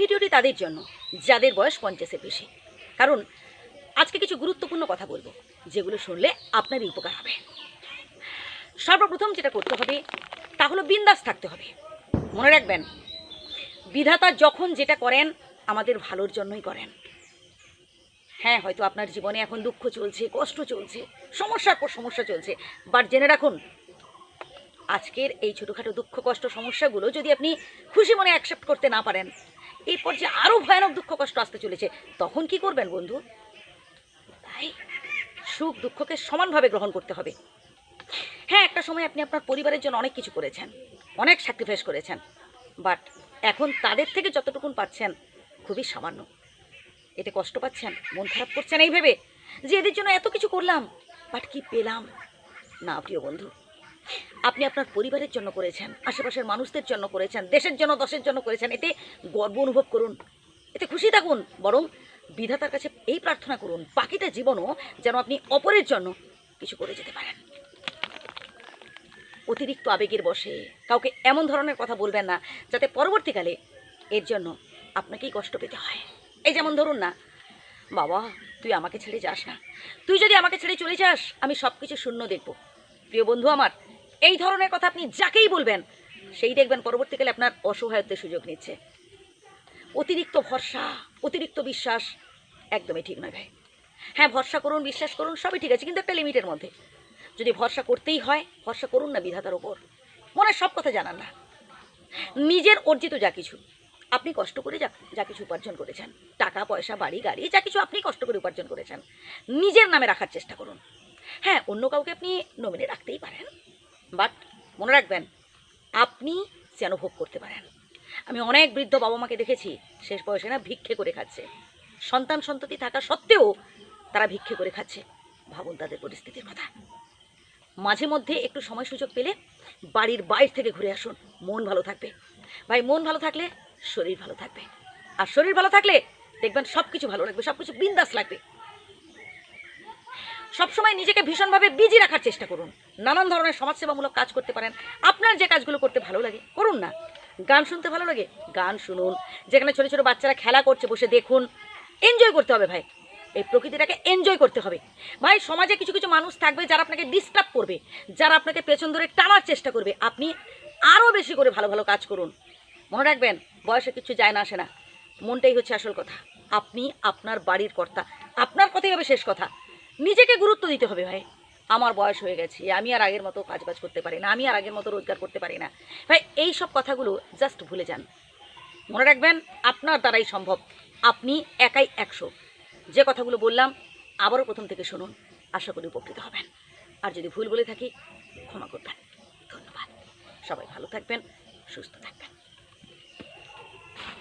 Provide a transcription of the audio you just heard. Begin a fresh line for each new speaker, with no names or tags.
ভিডিওটি তাদের জন্য, যাদের বয়স পঞ্চাশের বেশি। কারণ, আজকে কিছু গুরুত্বপূর্ণ কথা বলব, যেগুলো শুনলে আপনারই উপকার হবে। সর্বপ্রথম যেটা করতে হবে, তা হলো বিন্দাস থাকতে হবে। মনে রাখবেন, বিধাতা যখন যেটা করেন, আমাদের ভালোর জন্যই করেন। হ্যাঁ হয়তো আপনার জীবনে এখন দুঃখ চলছে, কষ্ট চলছে সমস্যার পর সমস্যা চলছে বাট জেনে রাখুন, আজকের এই ছোটোখাটো দুঃখ কষ্ট সমস্যাগুলো যদি আপনি খুশি মনে অ্যাকসেপ্ট করতে না পারেন এই পর্যায়ে আরও ভয়ানক দুঃখ কষ্ট আসতে চলেছে। তখন কি করবেন বন্ধু? তাই সুখ দুঃখকে সমানভাবে গ্রহণ করতে হবে। হ্যাঁ একটা সময় আপনি আপনার পরিবারের জন্য অনেক কিছু করেছেন, অনেক স্যাক্রিফাইস করেছেন বাট এখন তাদের থেকে যতটুকুন পাচ্ছেন, খুবই সামান্য। এতে কষ্ট পাচ্ছেন, মন খারাপ করছেন, এই ভেবে যে এদের জন্য এত কিছু করলাম বাট কি পেলাম? না, প্রিয় বন্ধু। আপনি আপনার পরিবারের জন্য করেছেন, আশেপাশের মানুষদের জন্য করেছেন, দেশের জন্য, দশের জন্য করেছেন, এতে গর্ব অনুভব করুন, এতে খুশি থাকুন, বরং বিধাতার কাছে এই প্রার্থনা করুন, বাকিটা জীবনও যেন আপনি অপরের জন্য কিছু করে যেতে পারেন। অতিরিক্ত আবেগের বসে, কাউকে এমন ধরনের কথা বলবেন না, যাতে পরবর্তীকালে এর জন্য আপনাকেই কষ্ট পেতে হয়। এই যেমন ধরুন না, বাবা, তুই আমাকে ছেড়ে যাস না। তুই যদি আমাকে ছেড়ে চলে যাস, আমি সব কিছু শূন্য দেখব। প্রিয় বন্ধু আমার এই ধরনের কথা আপনি যাকেই বলবেন, সেই দেখবেন পরবর্তীকালে আপনার অসহায়ত্বের সুযোগ নিচ্ছে। অতিরিক্ত ভরসা, অতিরিক্ত বিশ্বাস একদমই ঠিক নয় ভাই হ্যাঁ ভরসা করুন, বিশ্বাস করুন, সবই ঠিক আছে, কিন্তু একটা লিমিটের মধ্যে। যদি ভরসা করতেই হয়, ভরসা করুন না বিধাতার ওপর মনের সব কথা জানান না। নিজের অর্জিত যা কিছু, আপনি কষ্ট করে যা যা কিছু উপার্জন করেছেন। টাকা, পয়সা, বাড়ি, গাড়ি, যা কিছু আপনি কষ্ট করে উপার্জন করেছেন, নিজের নামে রাখার চেষ্টা করুন। হ্যাঁ অন্য কাউকে আপনি নমিনে রাখতেই পারেন। বাট মনে রাখবেন, আপনি যেন ভোগ করতে পারেন। আমি অনেক বৃদ্ধ বাবা মাকে দেখেছি, শেষ বয়সে না ভিক্ষে করে খাচ্ছে। সন্তান সন্ততি থাকা সত্ত্বেও তারা ভিক্ষে করে খাচ্ছে। ভাবুন তাদের পরিস্থিতির কথা। মাঝে মধ্যে একটু সময় সুযোগ পেলে বাড়ির বাইরে থেকে ঘুরে আসুন। মন ভালো থাকবে। ভাই, মন ভালো থাকলে শরীর ভালো থাকবে। আর শরীর ভালো থাকলে দেখবেন সব কিছু ভালো লাগবে সব কিছু বিন্দাস লাগবে। সবসময় নিজেকে ভীষণভাবে বিজি রাখার চেষ্টা করুন। নানান ধরনের সমাজসেবামূলক কাজ করতে পারেন। আপনার যে কাজগুলো করতে ভালো লাগে, করুন না। গান শুনতে ভালো লাগে, গান শুনুন। যেখানে ছোটো ছোটো বাচ্চারা খেলা করছে, বসে দেখুন। এনজয় করতে হবে ভাই। এই প্রকৃতিটাকে এনজয় করতে হবে। ভাই, সমাজে কিছু কিছু মানুষ থাকবে যারা আপনাকে ডিস্টার্ব করবে, যারা আপনাকে পেছন ধরে টানার চেষ্টা করবে। আপনি আরও বেশি করে ভালো ভালো কাজ করুন। মনে রাখবেন, বয়সে কিছু যায় না, আসে না। মনটাই হচ্ছে আসল কথা। আপনি আপনার বাড়ির কর্তা। আপনার কথাই হবে শেষ কথা। নিজেকে গুরুত্ব দিতে হবে ভাই। আমার বয়স হয়ে গেছে, আমি আর আগের মতো কাজবাজ করতে পারি না, আমি আর আগের মতো রোজগার করতে পারি না। ভাই, এই সব কথাগুলো জাস্ট ভুলে যান। মনে রাখবেন, আপনার দ্বারাই সম্ভব। আপনি একাই একশো। যে কথাগুলো বললাম, আবারও প্রথম থেকে শুনুন, আশা করি উপকৃত হবেন। আর যদি ভুল বলে থাকি, ক্ষমা করবেন। ধন্যবাদ। সবাই ভালো থাকবেন, সুস্থ থাকবেন।